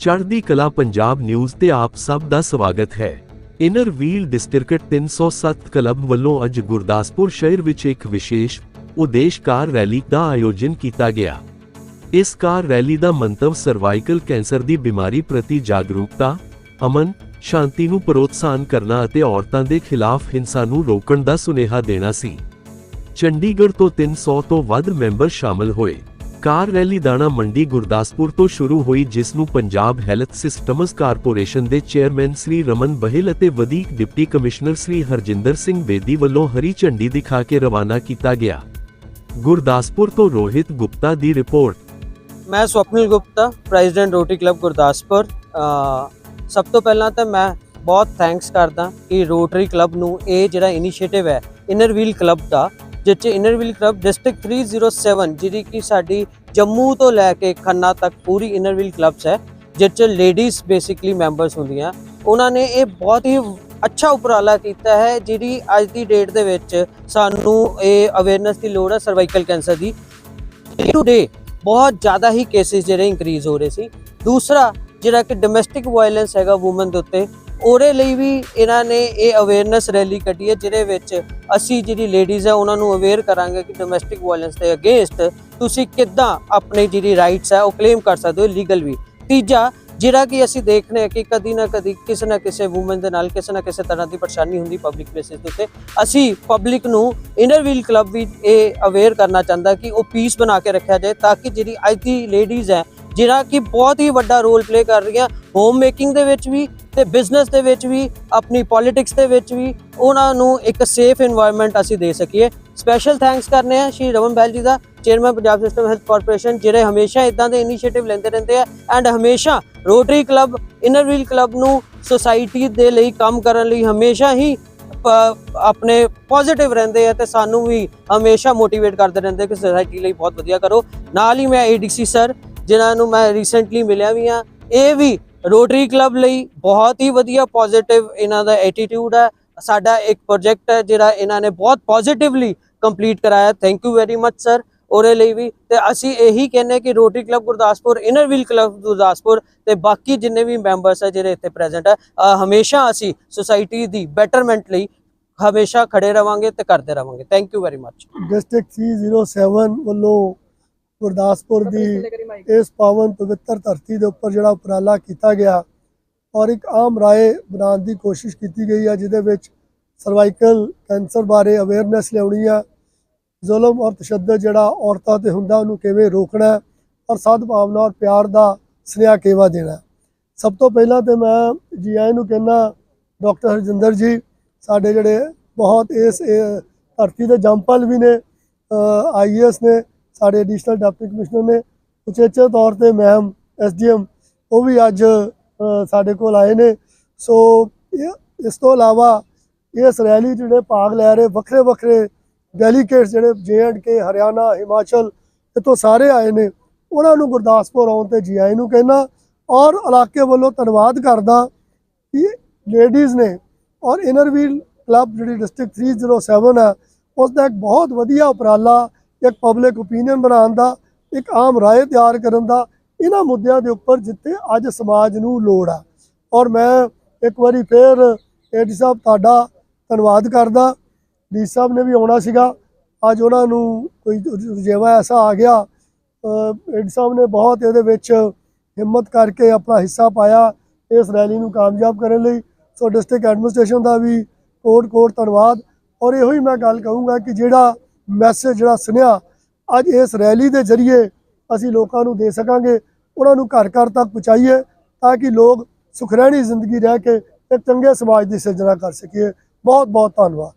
ਚੜ੍ਹਦੀ ਕਲਾ ਪੰਜਾਬ ਨਿਊਜ਼ ਤੇ ਆਪ ਸਭ ਦਾ ਸਵਾਗਤ ਹੈ। ਇਨਰ ਵੀਲ ਡਿਸਟ੍ਰਿਕਟ 307 ਕਲੱਬ ਵੱਲੋਂ ਅੱਜ ਗੁਰਦਾਸਪੁਰ ਸ਼ਹਿਰ ਵਿੱਚ ਇੱਕ ਵਿਸ਼ੇਸ਼ ਉਦੇਸ਼ ਕਾਰ ਰੈਲੀ ਦਾ ਆਯੋਜਨ ਕੀਤਾ ਗਿਆ। ਇਸ ਕਾਰ ਰੈਲੀ ਦਾ ਮੰਤਵ ਸਰਵਾਈਕਲ ਕੈਂਸਰ ਦੀ ਬਿਮਾਰੀ ਪ੍ਰਤੀ ਜਾਗਰੂਕਤਾ, ਅਮਨ, ਸ਼ਾਂਤੀ ਨੂੰ ਪ੍ਰੋਤਸਾਹਨ ਕਰਨਾ ਅਤੇ ਔਰਤਾਂ ਦੇ ਖਿਲਾਫ ਹਿੰਸਾ ਨੂੰ ਰੋਕਣ ਦਾ ਸੁਨੇਹਾ ਦੇਣਾ ਸੀ। ਚੰਡੀਗੜ੍ਹ ਤੋਂ 300 ਤੋਂ ਵੱਧ ਮੈਂਬਰ ਸ਼ਾਮਲ ਹੋਏ। ਕਾਰ ਰੈਲੀ ਦਾਣਾ ਮੰਡੀ ਗੁਰਦਾਸਪੁਰ ਤੋਂ ਸ਼ੁਰੂ ਹੋਈ, ਜਿਸ ਨੂੰ ਪੰਜਾਬ ਹੈਲਥ ਸਿਸਟਮਸ ਕਾਰਪੋਰੇਸ਼ਨ ਦੇ ਚੇਅਰਮੈਨ ਸ੍ਰੀ ਰਮਨ ਬਹਿਲ ਅਤੇ ਵਧੀਕ ਡਿਪਟੀ ਕਮਿਸ਼ਨਰ ਸ੍ਰੀ ਹਰਜਿੰਦਰ ਸਿੰਘ ਬੇਦੀ ਵੱਲੋਂ ਹਰੀ ਝੰਡੀ ਦਿਖਾ ਕੇ ਰਵਾਨਾ ਕੀਤਾ ਗਿਆ। ਗੁਰਦਾਸਪੁਰ ਤੋਂ ਰੋਹਿਤ ਗੁਪਤਾ ਦੀ ਰਿਪੋਰਟ। ਮੈਂ Swapnil Gupta, president rotary club Gurdaspur. ਸਭ ਤੋਂ ਪਹਿਲਾਂ ਤਾਂ ਮੈਂ ਬਹੁਤ ਥੈਂਕਸ ਕਰਦਾ ਕਿ ਰੋਟਰੀ ਕਲੱਬ ਨੂੰ ਇਹ ਜਿਹੜਾ ਇਨੀਸ਼ੀਏਟਿਵ ਹੈ ਇਨਰ ਵੀਲ ਕਲੱਬ ਦਾ ਜਿਸ 'ਚ ਇਨਰ ਵੀਲ ਕਲੱਬ ਡਿਸਟ੍ਰਿਕਟ 307 ਜਿਹੜੀ ਕਿ ਸਾਡੀ ਜੰਮੂ ਤੋਂ ਲੈ ਕੇ ਖੰਨਾ ਤੱਕ ਪੂਰੀ ਇਨਰ ਵੀਲ ਕਲੱਬਸ ਹੈ ਜਿਸ 'ਚ ਲੇਡੀਜ਼ ਬੇਸਿਕਲੀ ਮੈਂਬਰਸ ਹੁੰਦੀਆਂ। ਉਹਨਾਂ ਨੇ ਇਹ ਬਹੁਤ ਹੀ ਅੱਛਾ ਉਪਰਾਲਾ ਕੀਤਾ ਹੈ ਜਿਹੜੀ ਅੱਜ ਦੀ ਡੇਟ ਦੇ ਵਿੱਚ ਸਾਨੂੰ ਇਹ ਅਵੇਅਰਨੈਸ ਦੀ ਲੋੜ ਹੈ ਸਰਵਾਈਕਲ ਕੈਂਸਰ ਦੀ। ਡੇ ਟੂ ਡੇ ਬਹੁਤ ਜ਼ਿਆਦਾ ਹੀ ਕੇਸਿਸ ਜਿਹੜੇ ਇਨਕਰੀਜ਼ ਹੋ ਰਹੇ ਸੀ। ਦੂਸਰਾ ਜਿਹੜਾ ਕਿ ਡੋਮੈਸਟਿਕ ਵਾਇਲੈਂਸ ਹੈਗਾ ਔਮਨ ਦੇ ਉੱਤੇ ਉਹਦੇ ਲਈ ਵੀ ਇਹਨਾਂ ਨੇ ਇਹ ਅਵੇਅਰਨੈਸ ਰੈਲੀ ਕੱਢੀ ਹੈ, ਜਿਹਦੇ ਵਿੱਚ ਅਸੀਂ ਜਿਹੜੀ ਲੇਡੀਜ਼ ਹੈ ਉਹਨਾਂ ਨੂੰ ਅਵੇਅਰ ਕਰਾਂਗੇ ਕਿ ਡੋਮੈਸਟਿਕ ਵਾਇਲੈਂਸ ਦੇ ਅਗੇਂਸਟ ਤੁਸੀਂ ਕਿੱਦਾਂ ਆਪਣੇ ਜਿਹੜੀ ਰਾਈਟਸ ਹੈ ਉਹ ਕਲੇਮ ਕਰ ਸਕਦੇ ਹੋ ਲੀਗਲ ਵੀ। ਤੀਜਾ, ਜਿਹੜਾ ਕਿ ਅਸੀਂ ਦੇਖਨੇ ਕਿ ਕਦੀ ਨਾ ਕਦੀ ਕਿਸੇ ਨਾ ਕਿਸੇ ਔਮਨ ਦੇ ਨਾਲ ਕਿਸੇ ਨਾ ਕਿਸੇ ਤਰ੍ਹਾਂ ਦੀ ਪਰੇਸ਼ਾਨੀ ਹੁੰਦੀ ਪਬਲਿਕ ਪਲੇਸਿਸ ਦੇ ਉੱਤੇ। ਅਸੀਂ ਪਬਲਿਕ ਨੂੰ ਇਨਰ ਵੀਲ ਕਲੱਬ ਵੀ ਇਹ ਅਵੇਅਰ ਕਰਨਾ ਚਾਹੁੰਦਾ ਕਿ ਉਹ ਪੀਸ ਬਣਾ ਕੇ ਰੱਖਿਆ ਜਾਏ, ਤਾਂ ਕਿ ਜਿਹੜੀ ਅੱਜ ਦੀ ਲੇਡੀਜ਼ ਹੈ ਜਿਹੜਾ ਕਿ ਬਹੁਤ ਹੀ ਵੱਡਾ ਰੋਲ ਪਲੇ ਕਰ ਰਹੀਆਂ ਹੋਮ ਮੇਕਿੰਗ ਦੇ ਵਿੱਚ ਵੀ ਤੇ ਬਿਜ਼ਨਸ ਦੇ ਵਿੱਚ ਵੀ, ਆਪਣੀ ਪੋਲਿਟਿਕਸ ਦੇ ਵਿੱਚ ਵੀ ਉਹਨਾਂ ਨੂੰ ਇੱਕ ਸੇਫ এনवायरमेंट ਅਸੀਂ ਦੇ ਸਕੀਏ। ਸਪੈਸ਼ਲ ਥੈਂਕਸ ਕਰਨੇ ਆ ਸ਼੍ਰੀ ਰਮਨ ਬੈਲ ਜੀ ਦਾ chairman Punjab system health corporation ਜਿਹੜੇ ਹਮੇਸ਼ਾ ਇਦਾਂ ਦੇ ਇਨੀਸ਼ੀਏਟਿਵ ਲੈਂਦੇ ਰਹਿੰਦੇ ਆ ਐਂਡ ਹਮੇਸ਼ਾ Rotary Club Inner Wheel Club ਨੂੰ ਸੋਸਾਇਟੀ ਦੇ ਲਈ ਕੰਮ ਕਰਨ ਲਈ ਹਮੇਸ਼ਾ ਹੀ ਆਪਣੇ ਪੋਜ਼ਿਟਿਵ ਰਹਿੰਦੇ ਆ ਤੇ ਸਾਨੂੰ ਵੀ ਹਮੇਸ਼ਾ ਮੋਟੀਵੇਟ ਕਰਦੇ ਰਹਿੰਦੇ ਕਿ ਸੋਸਾਇਟੀ ਲਈ ਬਹੁਤ ਵਧੀਆ ਕਰੋ। ਨਾਲ ਹੀ ਮੈਂ ਏਡੀਸੀ ਸਰ ਜਿਨ੍ਹਾਂ ਨੂੰ ਮੈਂ ਰੀਸੈਂਟਲੀ ਮਿਲਿਆ ਵੀ ਆ ਇਹ ਵੀ ਰੋਟਰੀ ਕਲੱਬ ਲਈ ਬਹੁਤ ਹੀ ਵਧੀਆ ਪੋਜ਼ਿਟਿਵ ਇਹਨਾਂ ਦਾ ਐਟੀਟਿਊਡ ਹੈ। ਸਾਡਾ ਇੱਕ ਪ੍ਰੋਜੈਕਟ ਹੈ ਜਿਹੜਾ ਇਹਨਾਂ ਨੇ ਬਹੁਤ ਪੋਜ਼ਿਟਿਵਲੀ ਕੰਪਲੀਟ ਕਰਾਇਆ। Thank you very much sir ਉਹਦੇ ਲਈ ਵੀ। ਤੇ ਅਸੀਂ ਇਹੀ ਕਹਿੰਨੇ ਕਿ Rotary Club Gurdaspur Inner Wheel Club Gurdaspur ਤੇ ਬਾਕੀ ਜਿੰਨੇ ਵੀ ਮੈਂਬਰਸ ਹੈ ਜਿਹੜੇ ਇੱਥੇ ਪ੍ਰੈਜ਼ੈਂਟ ਹੈ ਹਮੇਸ਼ਾ ਅਸੀਂ ਸੁਸਾਇਟੀ ਦੀ ਬੈਟਰਮੈਂਟ ਲਈ ਹਮੇਸ਼ਾ ਖੜੇ ਰਵਾਂਗੇ ਤੇ ਕਰਦੇ ਰਵਾਂਗੇ। Thank you very much district 307 ਵੱਲੋਂ ਗੁਰਦਾਸਪੁਰ ਦੀ ਇਸ ਪਾਵਨ ਪਵਿੱਤਰ ਧਰਤੀ ਦੇ ਉੱਪਰ ਜਿਹੜਾ ਉਪਰਾਲਾ ਕੀਤਾ ਗਿਆ ਔਰ ਇੱਕ ਆਮ ਰਾਏ ਬਣਾਉਣ ਦੀ ਕੋਸ਼ਿਸ਼ ਕੀਤੀ ਗਈ ਹੈ ਜਿਹਦੇ ਵਿੱਚ ਸਰਵਾਈਕਲ ਕੈਂਸਰ ਬਾਰੇ ਅਵੇਅਰਨੈਸ ਲਿਆਉਣੀ ਆ ਜ਼ੁਲਮ ਔਰ ਤਸ਼ੱਦਦ ਜਿਹੜਾ ਔਰਤਾਂ ਤੇ ਹੁੰਦਾ ਉਹਨੂੰ ਕਿਵੇਂ ਰੋਕਣਾ ਔਰ ਸਦਭਾਵਨਾ ਔਰ ਪਿਆਰ ਦਾ ਸੁਨੇਹਾ ਕਿਵੇਂ ਦੇਣਾ। ਸਭ ਤੋਂ ਪਹਿਲਾਂ ਤੇ ਮੈਂ ਜੀ ਆਇਆਂ ਨੂੰ ਕਹਿੰਦਾ ਡਾਕਟਰ ਹਰਜਿੰਦਰ ਜੀ ਸਾਡੇ ਜਿਹੜੇ ਬਹੁਤ ਇਸ ਧਰਤੀ ਦੇ ਜੰਪਲ ਵੀ ਨੇ ਆਈਐਸ ਨੇ ਸਾਡੇ ਐਡੀਸ਼ਨਲ ਡਿਪਟੀ ਕਮਿਸ਼ਨਰ ਨੇ ਉਚੇਚੇ ਤੌਰ ਤੇ ਮੈਮ ਐਸਡੀਐਮ ਉਹ ਵੀ ਅੱਜ ਸਾਡੇ ਕੋਲ ਆਏ ਨੇ। ਸੋ ਇਸ ਤੋਂ ਇਲਾਵਾ ਇਸ ਰੈਲੀ 'ਚ ਜਿਹੜੇ ਭਾਗ ਲੈ ਰਹੇ, ਵੱਖਰੇ ਵੱਖਰੇ ਡੈਲੀਗੇਟਸ ਜਿਹੜੇ ਜੇ ਐਂਡ ਕੇ ਹਰਿਆਣਾ, ਹਿਮਾਚਲ, ਇੱਥੋਂ ਸਾਰੇ ਆਏ ਨੇ। ਉਹਨਾਂ ਨੂੰ ਗੁਰਦਾਸਪੁਰ ਆਉਣ ਤੇ ਜੀ ਆਏ ਨੂੰ ਕਹਿਣਾ ਔਰ ਇਲਾਕੇ ਵੱਲੋਂ ਧੰਨਵਾਦ ਕਰਦਾ ਕਿ ਲੇਡੀਜ਼ ਨੇ ਔਰ ਇਨਰ ਵੀਲ ਕਲੱਬ ਜਿਹੜੀ ਡਿਸਟ੍ਰਿਕਟ 307 ਹੈ ਉਸ ਦਾ ਇੱਕ ਬਹੁਤ ਵਧੀਆ ਉਪਰਾਲਾ ਇੱਕ ਪਬਲਿਕ ਓਪੀਨੀਅਨ ਬਣਾਉਣ ਦਾ, ਇੱਕ ਆਮ ਰਾਏ ਤਿਆਰ ਕਰਨ ਦਾ, ਇਹਨਾਂ ਮੁੱਦਿਆਂ ਦੇ ਉੱਪਰ ਜਿੱਥੇ ਅੱਜ ਸਮਾਜ ਨੂੰ ਲੋੜ ਆ। ਔਰ ਮੈਂ ਇੱਕ ਵਾਰੀ ਫੇਰ ਏਡੀ ਸਾਹਿਬ ਤੁਹਾਡਾ ਧੰਨਵਾਦ ਕਰਦਾ। ਡੀ ਸਾਹਿਬ ਨੇ ਵੀ ਆਉਣਾ ਸੀਗਾ। ਅੱਜ ਉਹਨਾਂ ਨੂੰ ਕੋਈ ਰੁਝੇਵਾ ਐਸਾ ਆ ਗਿਆ। ਏਡੀ ਸਾਹਿਬ ਨੇ ਬਹੁਤ ਇਹਦੇ ਵਿੱਚ ਹਿੰਮਤ ਕਰਕੇ ਆਪਣਾ ਹਿੱਸਾ ਪਾਇਆ ਇਸ ਰੈਲੀ ਨੂੰ ਕਾਮਯਾਬ ਕਰਨ ਲਈ। ਸੋ ਡਿਸਟ੍ਰਿਕਟ ਐਡਮਿਨਿਸਟ੍ਰੇਸ਼ਨ ਦਾ ਵੀ ਕੋਟ ਕੋਟ ਧੰਨਵਾਦ। ਔਰ ਇਹੋ ਹੀ ਮੈਂ ਗੱਲ ਕਹੂੰਗਾ ਕਿ ਜਿਹੜਾ ਮੈਸੇਜ ਜਿਹੜਾ ਸੁਨੇਹਾ ਅੱਜ ਇਸ ਰੈਲੀ ਦੇ ਜ਼ਰੀਏ ਅਸੀਂ ਲੋਕਾਂ ਨੂੰ ਦੇ ਸਕਾਂਗੇ, ਉਹਨਾਂ ਨੂੰ ਘਰ ਘਰ ਤੱਕ ਪਹੁੰਚਾਈਏ ਤਾਂ ਕਿ ਲੋਕ ਸੁਖਰੈਣੀ ਜ਼ਿੰਦਗੀ ਰਹਿ ਕੇ ਇੱਕ ਚੰਗੇ ਸਮਾਜ ਦੀ ਸਿਰਜਣਾ ਕਰ ਸਕੀਏ। ਬਹੁਤ ਬਹੁਤ ਧੰਨਵਾਦ।